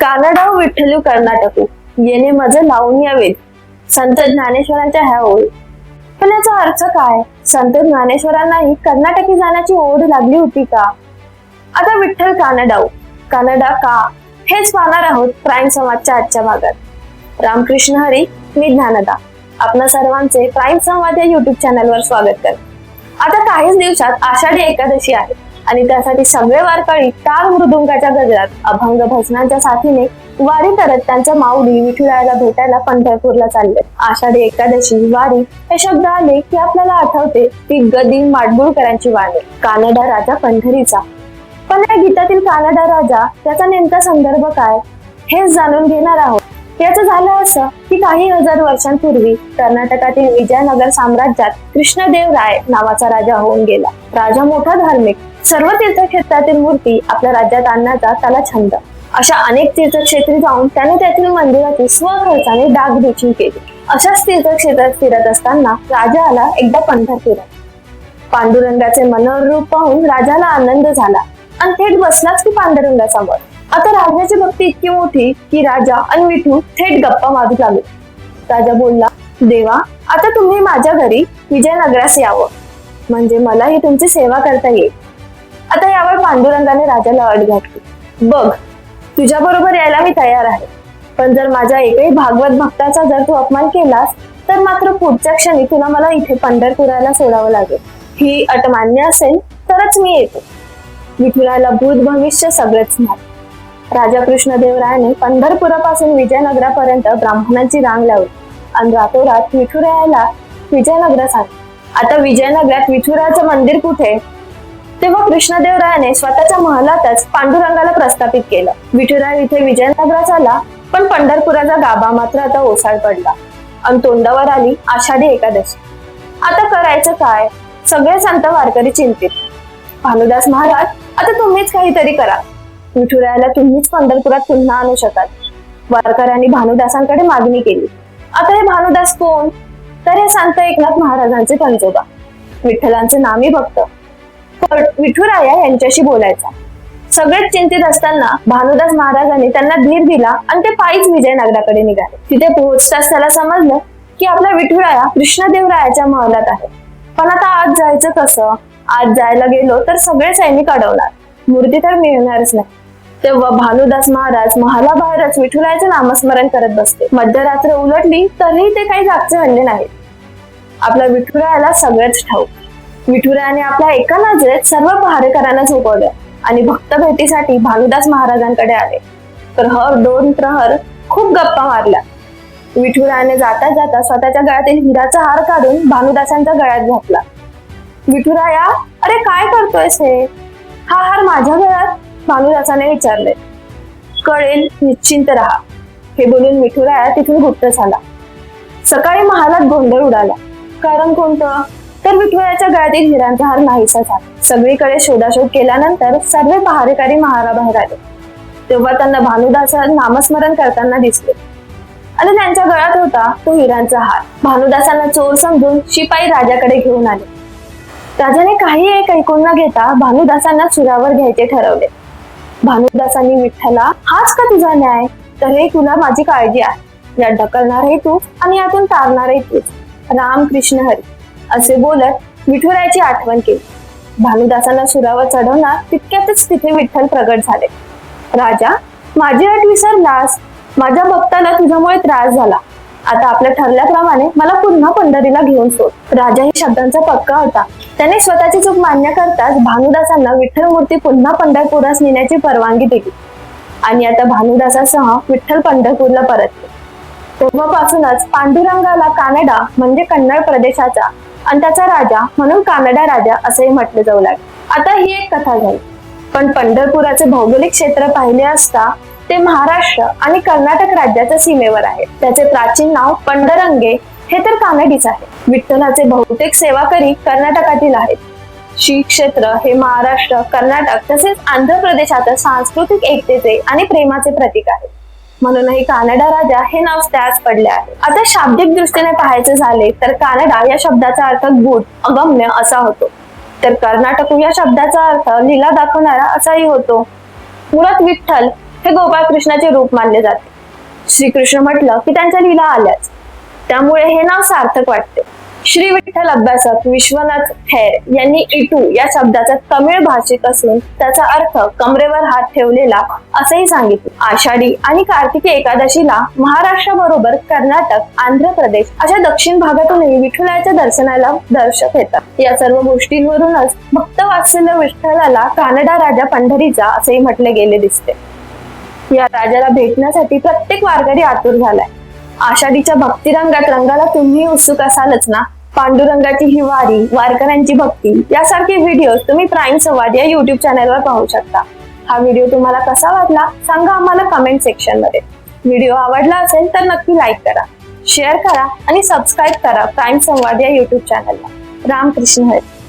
कानडाव हो विठ्ठलू हो कर्नाटकू हो. येणे माझं लावून यावेत संत ज्ञानेश्वरांच्या ह्या ओळी. पण याचा अर्थ काय? संत ज्ञानेश्वरांनाही कर्नाटकी जाण्याची ओढ लागली होती का? आता विठ्ठल कानडाव कानडा का? हेच पाहणार आहोत प्राईम समाजच्या आजच्या भागात. रामकृष्ण हरी मी ज्ञानदा. आपणा सर्वांचे प्राईम संवाद या युट्यूब चॅनलवर स्वागत करते. आता काहीच दिवसात आषाढी एकादशी आहे. आणि त्यासाठी सगळे वारकरी टाळ मृदुंगाच्या गजरात अभंग भजनांच्या साथीने वारी करत त्यांच्या माऊली विठुरायाला भेटायला पंढरपूरला चालले. आषाढी एकादशी वारी हे शब्द आले की आपल्याला आठवते ती गदी माडगुळकरांची वाणी कानडा राजा पंढरीचा. पण या गीतातील कानडा राजा त्याचा नेमका संदर्भ काय हेच जाणून घेणार आहोत. याचं झालं असं की काही हजार वर्षांपूर्वी कर्नाटकातील विजयनगर साम्राज्यात कृष्णदेव राय नावाचा राजा होऊन गेला. राजा मोठा धार्मिक सर्व तीर्थक्षेत्रातील मूर्ती आपल्या राज्यात आणण्याचा त्याला छंद. अशा अनेक तीर्थक्षेत्री जाऊन त्याने त्यातील मंदिराची स्वखर्चाने डागदेखील केली. अशाच तीर्थक्षेत्रात फिरत असताना राजा आला एकदा पंढरपुरात. पांडुरंगाचे मनोहर रूप पाहून राजाला आनंद झाला. आणि थेट बसलाच की पांडुरंगासमोर. आता राजाची भक्ती इतकी मोठी की राजा आणि विठू थेट गप्पा मारू लागले. राजा बोलला देवा आता तुम्ही माझ्या घरी विजयनगरास यावं. म्हणजे मलाही तुमची सेवा करता येईल. पांडुरंगाने राजाला अट घातली. बघ तुझ्या बरोबर यायला मी तयार आहे. पण जर माझ्या एकही भागवत भक्ताचा जर तू अपमान केलास तर मात्र पुढच्या क्षणी तुला मला इथे पंढरपुराला सोडावं लागेल. ही अट मान्य असेल तरच मी येतो. विठुराला भूत भविष्य सगळेच माहीत राजा कृष्णदेवरायाने पंढरपुरापासून विजयनगरापर्यंत ब्राह्मणांची रांग लावली. आणि रातोरात विठुरायाला विजयनगरात आणले. आता विजयनगरात विठुरायाचं मंदिर कुठे? तेव्हा कृष्णदेवरायाने स्वतःच्या महलातच पांडुरंगाला प्रस्थापित केलं. विठुराय इथे विजयनगरा झाला पण पंढरपुराचा गाभा मात्र आता ओसाड पडला. आणि तोंडावर आली आषाढी एकादशी. आता करायचं काय? सगळे संत वारकरी चिंतित. भानुदास महाराज आता तुम्हीच काहीतरी करा. विठुरायाला तुम्हीच पंढरपुरात पुन्हा आणू शकाल. वारकऱ्यांनी भानुदासांकडे मागणी केली. आता हे भानुदास कोण? तर हे संत एकनाथ महाराजांचे पंजोबा. विठ्ठलांचे नामी भक्त. विठुराया यांच्याशी बोलायचा. सगळेच चिंतित असताना भानुदास महाराजांनी त्यांना धीर दिला आणि ते पायीच विजयनगराकडे निघाले. तिथे पोहोचताच त्याला समजलं की आपला विठुराया कृष्णदेवरायाच्या महलात आहे. पण आता आज जायचं कसं? आज जायला गेलो तर सगळे सैनिक अडवणार. मूर्ती तर मिळणारच नाही. तेव्हा भानुदास महाराज महालाबाहेरच विठुरायाचं नामस्मरण करत बसते मध्यरात्र उलटली तरीही ते काही जागचे हल्ले नाहीत. आपल्या विठुरायाला सगळंच ठाऊक. विठुरायाने आपल्या एका नजरेत सर्व पहारेकरांना झोपवलं आणि भक्त भेटीसाठी भानुदास महाराजांकडे आले. प्रहर दोन प्रहर खूप गप्पा मारल्या. विठुरायाने जाता जाता स्वतःच्या गळ्यातील हिराचा हार काढून भानुदासांच्या गळ्यात घातला विठुराया अरे काय करतोयस हे? हा हार माझ्या गळ्यात? भानुदासाने विचारले. कळेल निश्चिंत राहा हे बोलून विठुराया तिथून गुप्त झाला. सकाळी महालात गोंधळ उडाला. कारण कोणतं? तर विठुरायाच्या गळ्यातील हिरांचा हार नाहीसा झाला. सगळीकडे शोधाशोध केल्यानंतर सर्व पहारेकारी महाराबाहेर आले. तेव्हा त्यांना भानुदास नामस्मरण करताना दिसले. आणि त्यांच्या गळ्यात होता तो हिरांचा हार. भानुदासांना चोर समजून शिपाई राजाकडे घेऊन आले. राजाने काही एक ऐकून न घेता भानुदासांना सुरावर घ्यायचे ठरवले. भानुदासांनी विठ्ठला हाच का तुझा न्याय? तर हे तुला माझी काळजी आहे. यात ढकलणारही तू आणि यातून तारणारही तूच. राम कृष्ण हरी. असे बोलत विठुरायाची आठवण केली. भानुदासांना सुरावर चढवणार तितक्यातच तिथे विठ्ठल प्रगट झाले. राजा माझी अट विसरलास. माझ्या भक्ताला तुझ्यामुळे त्रास झाला. आता आपल्या ठरल्याप्रमाणे मला पुन्हा पंढरीला घेऊन सोड. राजा ही शब्दांचा पक्का होता. त्याने स्वतःची चूक मान्य करताच भानुदासांना विठ्ठल मूर्ती पुन्हा पंढरपुरास नेण्याची परवानगी दिली. आणि आता भानुदासासह विठ्ठल पंढरपूरला परतले. तेव्हापासूनच पांडुरंगाला कानडा म्हणजे कन्नड प्रदेशाचा आणि त्याचा राजा म्हणून कानडा राजा असेही म्हटले जाऊ लागले. आता ही एक कथा झाली. पण पंढरपुराचे भौगोलिक क्षेत्र पाहिले असता ते महाराष्ट्र आणि कर्नाटक राज्याच्या सीमेवर आहे. त्याचे प्राचीन नाव पंडरंगे हे तर कानडीच आहे. विठ्ठलाचे बहुतेक सेवाकरी कर्नाटकातील आहेत. श्री क्षेत्र हे महाराष्ट्र कर्नाटक तसेच आंध्र प्रदेशात सांस्कृतिक एकतेचे आणि प्रेमाचे प्रतीक आहे. म्हणूनही कानडा राजा हे नाव त्यास पडले आहे. आता शाब्दिक दृष्टीने पाहायचे झाले तर कानडा या शब्दाचा अर्थ गुड अगम्य असा होतो. तर कर्नाटक या शब्दाचा अर्थ लीला दाखवणारा असाही होतो. मुळात विठ्ठल हे गोपाळ कृष्णाचे रूप मानले जाते. श्रीकृष्ण म्हटलं की त्यांच्या लीला आल्याच. त्यामुळे हे नाव सार्थक वाटते. श्री विठ्ठल अभ्यासक विश्वनाथ खैर यांनी इटू या शब्दाचा तमिळ भाषिक असून त्याचा अर्थ कमरेवर हात ठेवलेला असंही सांगितले. आषाढी आणि कार्तिकी एकादशीला महाराष्ट्राबरोबर कर्नाटक आंध्र प्रदेश अशा दक्षिण भागातूनही विठ्ठलाच्या दर्शनाला दर्शक येतात. या सर्व गोष्टींवरूनच भक्त वात्सल्य विठ्ठलाला कानडा राजा पंढरीचा असेही म्हटले गेले दिसते. या राजाला भेटण्यासाठी प्रत्येक वारकरी आतुर झालाय. आषाढीच्या भक्तिरंगात रंगाला तुम्ही उत्सुक असालच ना? पांडुरंगाची ही वारी वारकऱ्यांची भक्ती यासारखे व्हिडिओ तुम्ही प्राईम संवाद या युट्यूब चॅनलवर पाहू शकता. हा व्हिडिओ तुम्हाला कसा वाटला? सांगा आम्हाला कमेंट सेक्शनमध्ये. व्हिडिओ आवडला असेल तर नक्की लाईक करा शेअर करा आणि सबस्क्राईब करा प्राईम संवाद या युट्यूब चॅनलला रामकृष्ण हरी.